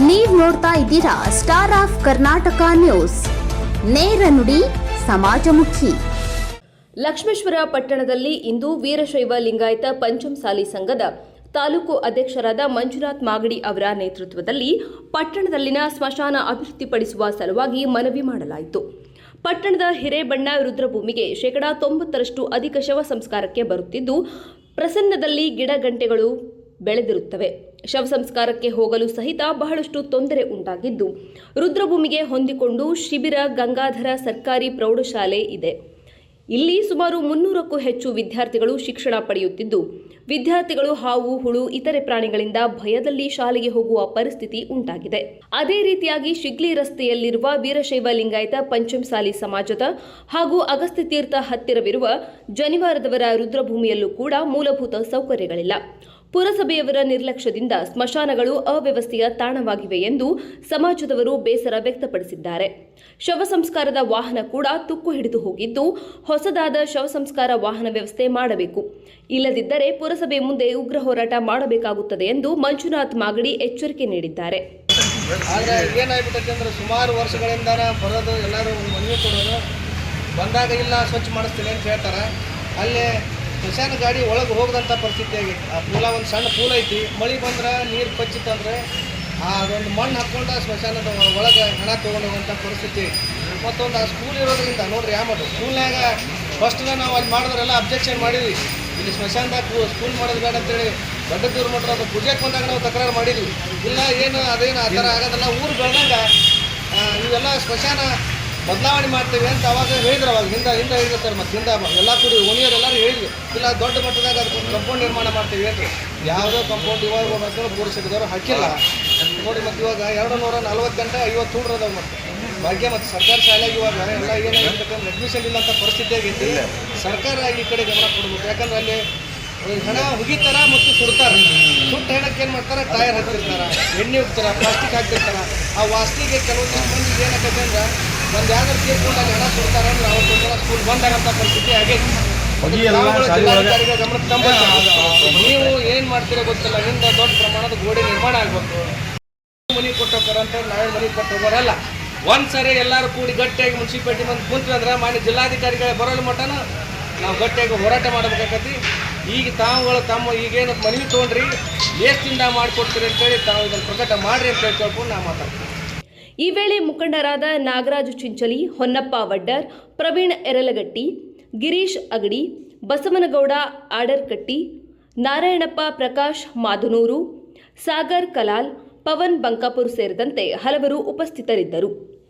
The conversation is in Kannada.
ನೀವ್ ನೋಡ್ತಾ ಇದ್ದೀರಾ ಸ್ಟಾರ್ ಆಫ್ ಕರ್ನಾಟಕ ನ್ಯೂಸ್ ನೇರ ನುಡಿ, ಸಮಾಜಮುಖಿ. ಲಕ್ಷ್ಮೇಶ್ವರ ಪಟ್ಟಣದಲ್ಲಿ ಇಂದು ವೀರಶೈವ ಲಿಂಗಾಯತ ಪಂಚಮಸಾಲಿ ಸಂಘದ ತಾಲೂಕು ಅಧ್ಯಕ್ಷರಾದ ಮಂಜುನಾಥ್ ಮಾಗಡಿ ಅವರ ನೇತೃತ್ವದಲ್ಲಿ ಪಟ್ಟಣದಲ್ಲಿನ ಸ್ಮಶಾನ ಅಭಿವೃದ್ಧಿಪಡಿಸುವ ಸಲುವಾಗಿ ಮನವಿ ಮಾಡಲಾಯಿತು. ಪಟ್ಟಣದ ಹಿರೇಬಣ್ಣ ರುದ್ರಭೂಮಿಗೆ ಶೇಕಡಾ ತೊಂಬತ್ತರಷ್ಟು ಅಧಿಕ ಶವ ಸಂಸ್ಕಾರಕ್ಕೆ ಬರುತ್ತಿದ್ದು, ಪ್ರಸನ್ನದಲ್ಲಿ ಗಿಡಗಂಟೆಗಳು ಬೆಳೆದಿರುತ್ತವೆ. ಶವ ಸಂಸ್ಕಾರಕ್ಕೆ ಹೋಗಲು ಸಹಿತ ಬಹಳಷ್ಟು ತೊಂದರೆ ಉಂಟಾಗಿದ್ದು, ರುದ್ರಭೂಮಿಗೆ ಹೊಂದಿಕೊಂಡು ಶಿಬಿರ, ಗಂಗಾಧರ ಸರ್ಕಾರಿ ಪ್ರೌಢಶಾಲೆ ಇದೆ. ಇಲ್ಲಿ ಸುಮಾರು ಮುನ್ನೂರಕ್ಕೂ ಹೆಚ್ಚು ವಿದ್ಯಾರ್ಥಿಗಳು ಶಿಕ್ಷಣ ಪಡೆಯುತ್ತಿದ್ದು, ವಿದ್ಯಾರ್ಥಿಗಳು ಹಾವು, ಹುಳು, ಇತರೆ ಪ್ರಾಣಿಗಳಿಂದ ಭಯದಲ್ಲಿ ಶಾಲೆಗೆ ಹೋಗುವ ಪರಿಸ್ಥಿತಿ ಉಂಟಾಗಿದೆ. ಅದೇ ರೀತಿಯಾಗಿ ಶಿಗ್ಲಿ ರಸ್ತೆಯಲ್ಲಿರುವ ವೀರಶೈವ ಲಿಂಗಾಯತ ಪಂಚಮಸಾಲಿ ಸಮಾಜದ ಹಾಗೂ ಅಗಸ್ತ್ಯ ತೀರ್ಥ ಹತ್ತಿರವಿರುವ ಜನಿವಾರದವರ ರುದ್ರಭೂಮಿಯಲ್ಲೂ ಕೂಡ ಮೂಲಭೂತ ಸೌಕರ್ಯಗಳಿಲ್ಲ. ಪುರಸಭೆಯವರ ನಿರ್ಲಕ್ಷ್ಯದಿಂದ ಸ್ಮಶಾನಗಳು ಅವ್ಯವಸ್ಥೆಯ ತಾಣವಾಗಿವೆ ಎಂದು ಸಮಾಜದವರು ಬೇಸರ ವ್ಯಕ್ತಪಡಿಸಿದ್ದಾರೆ. ಶವ ಸಂಸ್ಕಾರದ ವಾಹನ ಕೂಡ ತುಕ್ಕು ಹಿಡಿದು ಹೋಗಿದ್ದು, ಹೊಸದಾದ ಶವ ಸಂಸ್ಕಾರ ವಾಹನ ವ್ಯವಸ್ಥೆ ಮಾಡಬೇಕು. ಇಲ್ಲದಿದ್ದರೆ ಪುರಸಭೆ ಮುಂದೆ ಉಗ್ರ ಹೋರಾಟ ಮಾಡಬೇಕಾಗುತ್ತದೆ ಎಂದು ಮಂಜುನಾಥ್ ಮಾಗಡಿ ಎಚ್ಚರಿಕೆ ನೀಡಿದ್ದಾರೆ. ಆದರೆ ಸುಮಾರು ವರ್ಷಗಳಿಂದ ಬರೋದು ಎಲ್ಲರೂ ಮನವಿ ಕೊಡೋದು. ಬಂದಾಗ ಇಲ್ಲ, ಸ್ವಚ್ಛ ಮಾಡಿಸ್ತೀನಿ ಅಂತ ಹೇಳ್ತಾರೆ. ಅಲ್ಲೇ ಸ್ಮಶಾನ ಗಾಡಿ ಒಳಗೆ ಹೋಗದಂಥ ಪರಿಸ್ಥಿತಿ ಆಗೈತಿ ಆ ಪೂಲ ಒಂದು ಸಣ್ಣ ಪೂಲ ಐತಿ. ಮಳೆ ಬಂದ್ರೆ ನೀರು ಕೊಚ್ಚಿತ್ತಂದ್ರೆ ಆ ಅದೊಂದು ಮಣ್ಣು ಹಾಕ್ಕೊಂಡು ಸ್ಮಶಾನದ ಒಳಗೆ ಹಣ ತೊಗೊಂಡು ಹೋಗುವಂಥ ಪರಿಸ್ಥಿತಿ ಮತ್ತೊಂದು ಆ ಸ್ಕೂಲ್ ಇರೋದ್ರಿಂದ ನೋಡ್ರಿ ಯಾವ ಮಾಡೋದು ಸ್ಕೂಲ್ನಾಗ ಫಸ್ಟ್ನ ನಾವು ಅಲ್ಲಿ ಮಾಡಿದ್ರೆಲ್ಲ ಅಬ್ಜೆಕ್ಷನ್ ಮಾಡಿದ್ವಿ. ಇಲ್ಲಿ ಸ್ಮಶಾನದಾಗ ಸ್ಕೂಲ್ ಮಾಡೋದು ಬೇಡ ಅಂತೇಳಿ ದೊಡ್ಡ ದೂರ ಮಟ್ಟ ಅದು ಪೂಜೆಗೆ ಬಂದಾಗ ನಾವು ತಕರಾರು ಮಾಡಿದ್ವಿ. ಇಲ್ಲ, ಏನು, ಅದೇನು ಆ ಥರ ಆಗೋದಲ್ಲ ಊರು ಬೆಳೆದಾಗ ಇವೆಲ್ಲ ಸ್ಮಶಾನ ಬದಲಾವಣೆ ಮಾಡ್ತೇವೆ ಅಂತ ಅವಾಗ ಹೇಳಿದ್ರು ಅವಾಗ. ಹಿಂದೆ ಹಿಂದೆ ಹೇಳಿದ್ರು ಸರ್ ಮತ್ತು ಹಿಂದೆ ಎಲ್ಲ ಕೂಡಿ ಒಣಿಯರ್ ಎಲ್ಲರೂ ಹೇಳಿದ್ರು. ಇಲ್ಲ ದೊಡ್ಡ ಮಟ್ಟದಾಗ ಅದಕ್ಕೆ ಕಂಪೌಂಡ್ ನಿರ್ಮಾಣ ಮಾಡ್ತೀವಿ ಅಂತ ಯಾವುದೋ ಕಂಪೌಂಡ್ ಇವಾಗ ಹೋಗ್ಬೇಕು ಪೂರೈಸಿದವರು ಹಾಕಿಲ್ಲ. ನೋಡಿ ಮತ್ತು ಇವಾಗ ಎರಡು ನೂರ ನಲ್ವತ್ತು ಗಂಟೆ ಐವತ್ತು ಹೂಡ್ರ ಅದಾವೆ ಮತ್ತು. ಭಾಗ್ಯ ಮತ್ತು ಸರ್ಕಾರಿ ಶಾಲೆಗೆ ಇವಾಗ ಎಲ್ಲ ಏನಾಗಿರ್ತಕ್ಕಂಥ ಅಡ್ಮಿಷನ್ ಇಲ್ಲ ಅಂತ ಪರಿಸ್ಥಿತಿ ಆಗೈತಿ ಸರ್ಕಾರ ಈ ಕಡೆ ಗಮನ ಕೊಡ್ಬೇಕು. ಯಾಕಂದ್ರೆ ಅಲ್ಲಿ ಹಣ ಹುಗಿತಾರ ಮತ್ತು ಸುಡ್ತಾರ. ಸುಟ್ಟ ಹೆಣಕ್ಕೆ ಏನು ಮಾಡ್ತಾರೆ? ಟೈರ್ ಹಾಕ್ತಿರ್ತಾರೆ ಎಣ್ಣೆ ಹೋಗ್ತಾರೆ ಪ್ಲಾಸ್ಟಿಕ್ ಹಾಕ್ತಿರ್ತಾರೆ. ಆ ವಾಸ್ತಿಗೆ ಕೆಲವೊಂದು ಮಂದಿಗೆ ಏನಾಗತ್ತೆ ಅಂದ್ರೆ ಒಂದು ಯಾವ್ದಾರು ಕೂಡ ಹಣ ಸುಡ್ತಾರ ಅಂದ್ರೆ ಅವತ್ತೊಂದರ ಸ್ಕೂಲ್ ಬಂದಾಗಂತ ಪರಿಸ್ಥಿತಿ ಆಗೈತಿ ಜಿಲ್ಲಾಧಿಕಾರಿಗಳ ಗಮನಕ್ಕೆ. ನೀವು ಏನು ಮಾಡ್ತೀರೋ ಗೊತ್ತಿಲ್ಲ. ಹಿಂದೆ ದೊಡ್ಡ ಪ್ರಮಾಣದ ಗೋಡೆ ನಿರ್ಮಾಣ ಆಗ್ಬೇಕು. ಮನೆ ಕೊಟ್ಟು ಹೋಗ್ತಾರ ಅಂತ ನಾವೇ ಮನೆ ಕೊಟ್ಟು ಹೋಗೋರಲ್ಲ ಒಂದ್ ಸರಿ ಎಲ್ಲರೂ ಕೂಡಿ ಗಟ್ಟಿಯಾಗಿ ಮುನ್ಸಿಪಾಲ್ಟಿ ಬಂದು ಕುಂತ್ವಿ ಅಂದ್ರೆ ಮಾನ್ಯ ಜಿಲ್ಲಾಧಿಕಾರಿಗಳ ಬರೋಲ್ಲ ಮಟನ ನಾವು ಗಟ್ಟಿಯಾಗಿ ಹೋರಾಟ ಮಾಡಬೇಕಾಗತ್ತಿ ಈಗ ತಾವುಗಳು ತಮ್ಮ ಈಗೇನು ಮನವಿ ತೊಗೊಂಡ್ರಿ ಎಷ್ಟಿಂದ ಮಾಡಿಕೊಡ್ತೀರಿ ಅಂತೇಳಿ ತಾವು ಇದನ್ನು ಪ್ರಕಟ ಮಾಡ್ರಿ ಅಂತ ಹೇಳಿ ಕೇಳ್ಕೊಂಡು ನಾ ಮಾತಾಡ್ತೀನಿ. ಈ ವೇಳೆ ಮುಖಂಡರಾದ ನಾಗರಾಜು ಚಿಂಚಲಿ, ಹೊನ್ನಪ್ಪ ವಡ್ಡರ್, ಪ್ರವೀಣ್ ಎರಲಗಟ್ಟಿ, ಗಿರೀಶ್ ಅಗಡಿ, ಬಸವನಗೌಡ ಆಡರ್ಕಟ್ಟಿ, ನಾರಾಯಣಪ್ಪ ಪ್ರಕಾಶ್ ಮಾಧುನೂರು ಸಾಗರ್ ಕಲಾಲ್, ಪವನ್ ಬಂಕಾಪುರ್ ಸೇರಿದಂತೆ ಹಲವರು ಉಪಸ್ಥಿತರಿದ್ದರು.